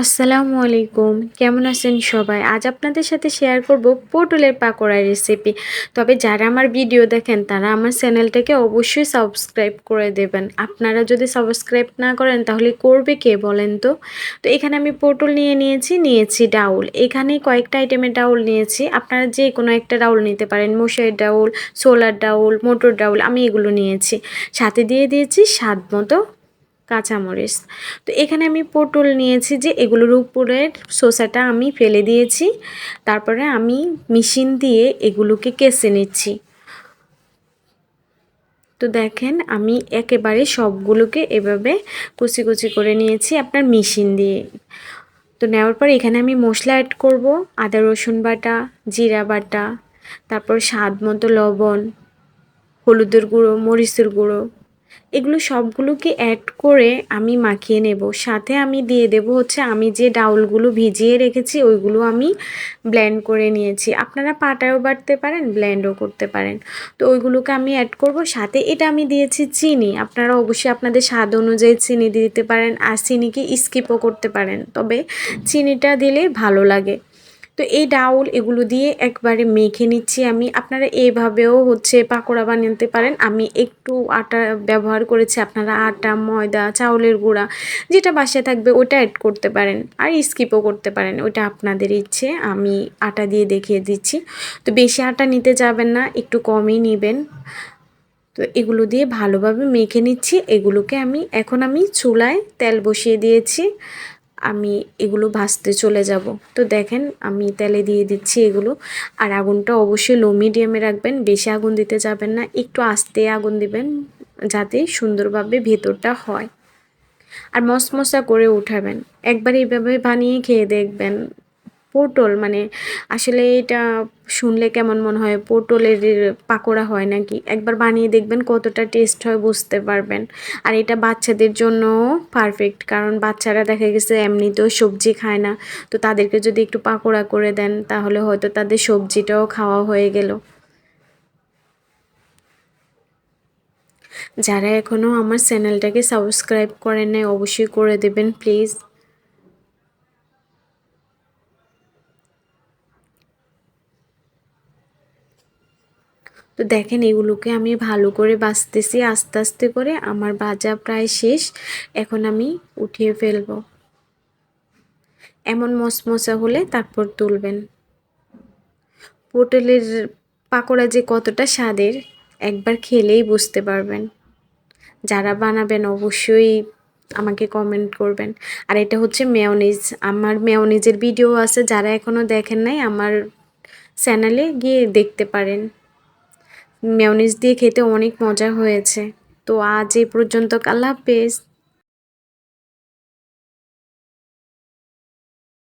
আসসালামু আলাইকুম। কেমন আছেন সবাই? আজ আপনাদের সাথে শেয়ার করব পটলের পাকোড়ার রেসিপি তবে যারা আমার ভিডিও দেখেন, তারা আমার চ্যানেলটাকে অবশ্যই সাবস্ক্রাইব করে দেবেন। আপনারা যদি সাবস্ক্রাইব না করেন, তাহলে করবে কে বলেন তো? তো এখানে আমি পটল নিয়ে নিয়েছি নিয়েছি ডাউল। এখানে কয়েকটা আইটেমের ডাউল নিয়েছি। আপনারা যে কোনো একটা ডাউল নিতে পারেন। মশাইয়ের ডাউল সোলার ডাউল, মোটর ডাউল, আমি এগুলো নিয়েছি। সাথে দিয়ে দিয়েছি স্বাদ মতো কাঁচামরিচ। তো এখানে আমি পটল নিয়েছি যে এগুলোর উপরের শসাটা আমি ফেলে দিয়েছি। তারপরে আমি মেশিন দিয়ে এগুলোকে কেসে নিচ্ছি। তো দেখেন, আমি একেবারে সবগুলোকে এভাবে কুচি কুচি করে নিয়েছি আপনার মেশিন দিয়ে। তো নেওয়ার পর এখানে আমি মশলা অ্যাড করব, আদা, রসুন বাটা, জিরা বাটা, তারপর স্বাদ মতো লবণ, হলুদের গুঁড়ো, মরিচের গুঁড়ো। এগুলো সবগুলোকে অ্যাড করে আমি মাখিয়ে নেব। সাথে আমি দিয়ে দেব হচ্ছে আমি যে ডাউলগুলো ভিজিয়ে রেখেছি, ওইগুলো আমি ব্লেন্ড করে নিয়েছি। আপনারা পাটায়ও বাটতে পারেন ব্লেন্ডও করতে পারেন। তো ওইগুলোকে আমি অ্যাড করব, সাথে এটা আমি দিয়েছি চিনি। আপনারা অবশ্যই আপনাদের স্বাদ অনুযায়ী চিনি দিতে পারেন, আর চিনিকে স্কিপও করতে পারেন। তবে চিনিটা দিলে ভালো লাগে। তো এই ডাউল এগুলো দিয়ে একবারে মেখে নিচ্ছি আমি। আপনারা এইভাবেও হচ্ছে পাকোড়া বানাতে পারেন। আমি একটু আটা ব্যবহার করেছি। আপনারা আটা, ময়দা, চাউলের গুঁড়া, যেটা বাসায় থাকবে ওটা অ্যাড করতে পারেন আর স্কিপও করতে পারেন। ওটা আপনাদের ইচ্ছে। আমি আটা দিয়ে দেখিয়ে দিচ্ছি। তো বেশি আটা নিতে যাবেন না, একটু কমই নেবেন। তো এগুলো দিয়ে ভালোভাবে মেখে নিচ্ছি। এগুলোকে আমি, এখন আমি চুলায় তেল বসিয়ে দিয়েছি। আমি এগুলো ভাজতে চলে যাব। তো দেখেন, আমি তেলে দিয়ে দিচ্ছি এগুলো। আর আগুনটা অবশ্যই লো মিডিয়ামে রাখবেন, বেশি আগুন দিতে যাবেন না, একটু আস্তে আগুন দিবেন যাতে সুন্দরভাবে ভেতরটা হয়। আর মশমশা করে উঠাবেন। একবার এইভাবে বানিয়ে খেয়ে দেখবেন। পটল মানে আসলে এটা শুনলে কেমন মনে হয়? পটলের পাকোড়া হয় নাকি? একবার বানিয়ে দেখবেন কতটা টেস্ট হয়, বুঝতে পারবেন। আর এটা বাচ্চাদের জন্য পারফেক্ট কারণ বাচ্চারা দেখা গেছে এমনিতেও সবজি খায় না। তো তাদেরকে যদি একটু পাকোড়া করে দেন, তাহলে হয়তো তাদের সবজিটাও খাওয়া হয়ে গেল। যারা এখনও আমার চ্যানেলটাকে সাবস্ক্রাইব করেন নাই, অবশ্যই করে দেবেন প্লিজ তো দেখেন এগুলোকে আমি ভালো করে বাছতেছি আস্তে আস্তে করে আমার ভাজা প্রায় শেষ। এখন আমি উঠিয়ে ফেলব। এমন মশমশা হলে তারপর তুলবেন। পটলের পাকোড়া যে কতটা স্বাদের, একবার খেলেই বুঝতে পারবেন। যারা বানাবেন অবশ্যই আমাকে কমেন্ট করবেন। আর এটা হচ্ছে মেয়নিজ আমার মেয়নিজের ভিডিও আছে, যারা এখনও দেখেন নাই, আমার চ্যানেলে গিয়ে দেখতে পারেন। মেয়নিজ দিয়ে খেতে অনেক মজা হয়েছে। তো আজ এই পর্যন্ত আল্লাহ হাফেজ।